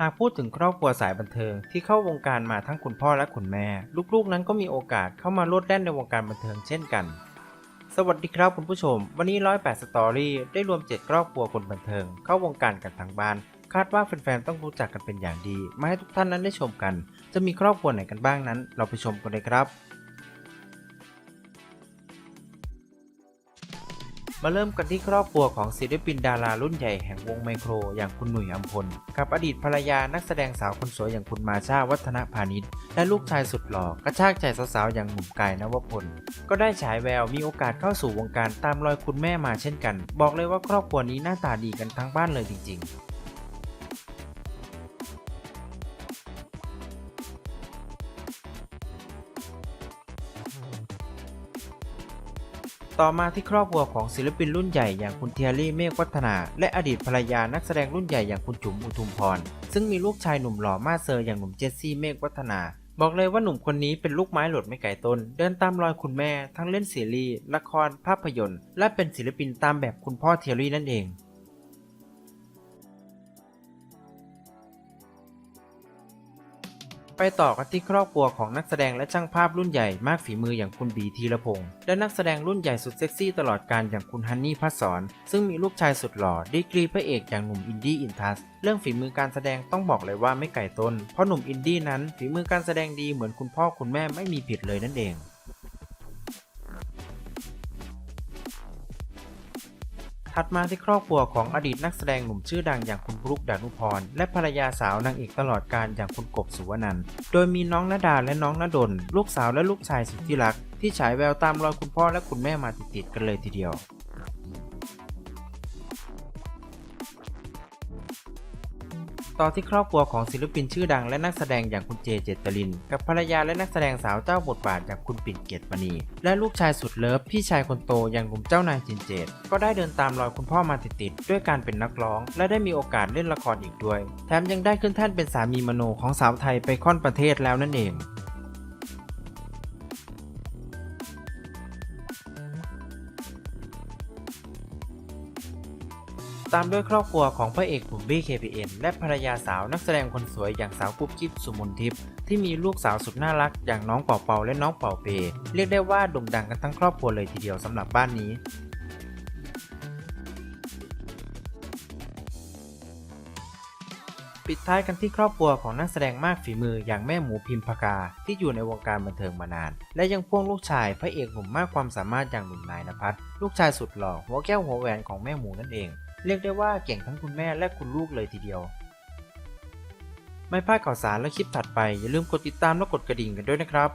หากพูดถึงครอบครัวสายบันเทิงที่เข้าวงการมาทั้งคุณพ่อและคุณแม่ ลูกๆ นั้นก็มีโอกาสเข้ามาโลดแล่นในวงการบันเทิงเช่นกัน สวัสดีครับคุณผู้ชม วันนี้ 108 สตอรี่ได้รวม 7 ครอบครัวคนบันเทิง เข้าวงการกันทั้งบ้าน คาดว่าแฟนๆต้องรู้จักกันเป็นอย่างดี มาให้ทุกท่านนั้นได้ชมกัน จะมีครอบครัวไหนกันบ้างนั้น เราไปชมกันเลยครับ มาเริ่มกันที่ครอบครัวของศิลปินดารารุ่นใหญ่แห่งวงไมโคร อย่างคุณหนุ่ยอัมพล กับอดีตภรรยานักแสดงสาวคนสวยอย่างคุณมาชาวัฒนพานิชและลูกชายสุดหล่อกระชากใจสาวๆอย่างหนุ่มกายนวพล ก็ได้ฉายแววมีโอกาสเข้าสู่วงการตามรอยคุณแม่มาเช่นกัน บอกเลยว่าครอบครัวนี้หน้าตาดีกันทั้งบ้านเลยจริง ๆ ต่อมาที่ครอบครัวของศิลปินรุ่นใหญ่อย่างคุณเทียรี่เมฆวัฒนา และอดีตภรรยานักแสดงรุ่นใหญ่อย่างคุณจุ๋มอุทุมพร ซึ่งมีลูกชายหนุ่มหล่อมาเซอร์อย่างหนุ่มเจสซี่เมฆวัฒนา บอกเลยว่าหนุ่มคนนี้เป็นลูกไม้หล่นไม่ไกลต้น เดินตามรอยคุณแม่ ทั้งเล่นซีรีส์ละครภาพยนตร์ และเป็นศิลปินตามแบบคุณพ่อเทียรี่นั่นเอง ไปต่อกันที่ครอบครัวของนักแสดงและช่างภาพรุ่นใหญ่มากฝีมืออย่างคุณบีธีรพงศ์และนักแสดงรุ่นใหญ่สุดเซ็กซี่ตลอดการอย่างคุณฮันนี่พัศรซึ่งมีลูกชายสุดหล่อดีกรีพระเอกอย่างหนุ่มอินดี้อินทัสเรื่องฝีมือการแสดงต้องบอกเลยว่าไม่ไก่ต้น เพราะหนุ่มอินดี้นั้นฝีมือการแสดงดีเหมือนคุณพ่อคุณแม่ไม่มีผิดเลยนั่นเอง ถัดมาที่ครอบครัวของอดีตนักแสดงหนุ่มชื่อดังอย่างคุณบรุกดานุพร และภรรยาสาวนางเอกตลอดการอย่างคุณกบสุวรรณันโดยมีน้องนาดาและน้องนดลลูกสาวและลูกชายสุดที่รัก ที่ฉายแววตามรอยคุณพ่อและคุณแม่มาติดๆกันเลยทีเดียว ต่อที่ครอบครัวของศิลปินชื่อดังและนักแสดงอย่างคุณเจเจตลิน กับภรรยาและนักแสดงสาวเจ้าบทบาทอย่างคุณปิ่นเกตมณี และลูกชายสุดเลิฟพี่ชายคนโตอย่างหนุ่มเจ้านายจินเจต ก็ได้เดินตามรอยคุณพ่อมาติดๆด้วยการเป็นนักร้อง และได้มีโอกาสเล่นละครอีกด้วย แถมยังได้ขึ้นแท่นเป็นสามีมโนของสาวไทยไปค่อนประเทศแล้วนั่นเอง ตามด้วยครอบครัวของพระเอกหนุ่มบี้ KPN และภรรยาสาวนักแสดงคนสวยอย่างสาวกุ๊บกิ๊บสุมนทิพย์ที่มีลูกสาวสุดน่ารักอย่างน้องเป่าเป่าและน้องเป่าเป เรียกได้ว่าโด่งดังกันทั้งครอบครัวเลยทีเดียวสำหรับบ้านนี้ปิดท้ายกันที่ครอบครัวของนักแสดงมากฝีมืออย่างแม่หมูพิมพากา ที่อยู่ในวงการบันเทิงมานาน และยังพ่วงลูกชายพระเอกหนุ่มมากความสามารถอย่างหนุ่มนายนภัสลูกชายสุดหล่อหัวแก้วหัวแหวนของแม่หมูนั่นเอง เรียกได้ว่าเก่งทั้งคุณแม่และคุณลูกเลยทีเดียว ไม่พลาดข่าวสารและคลิปถัดไปอย่าลืมกดติดตามและกดกระดิ่งกันด้วยนะครับ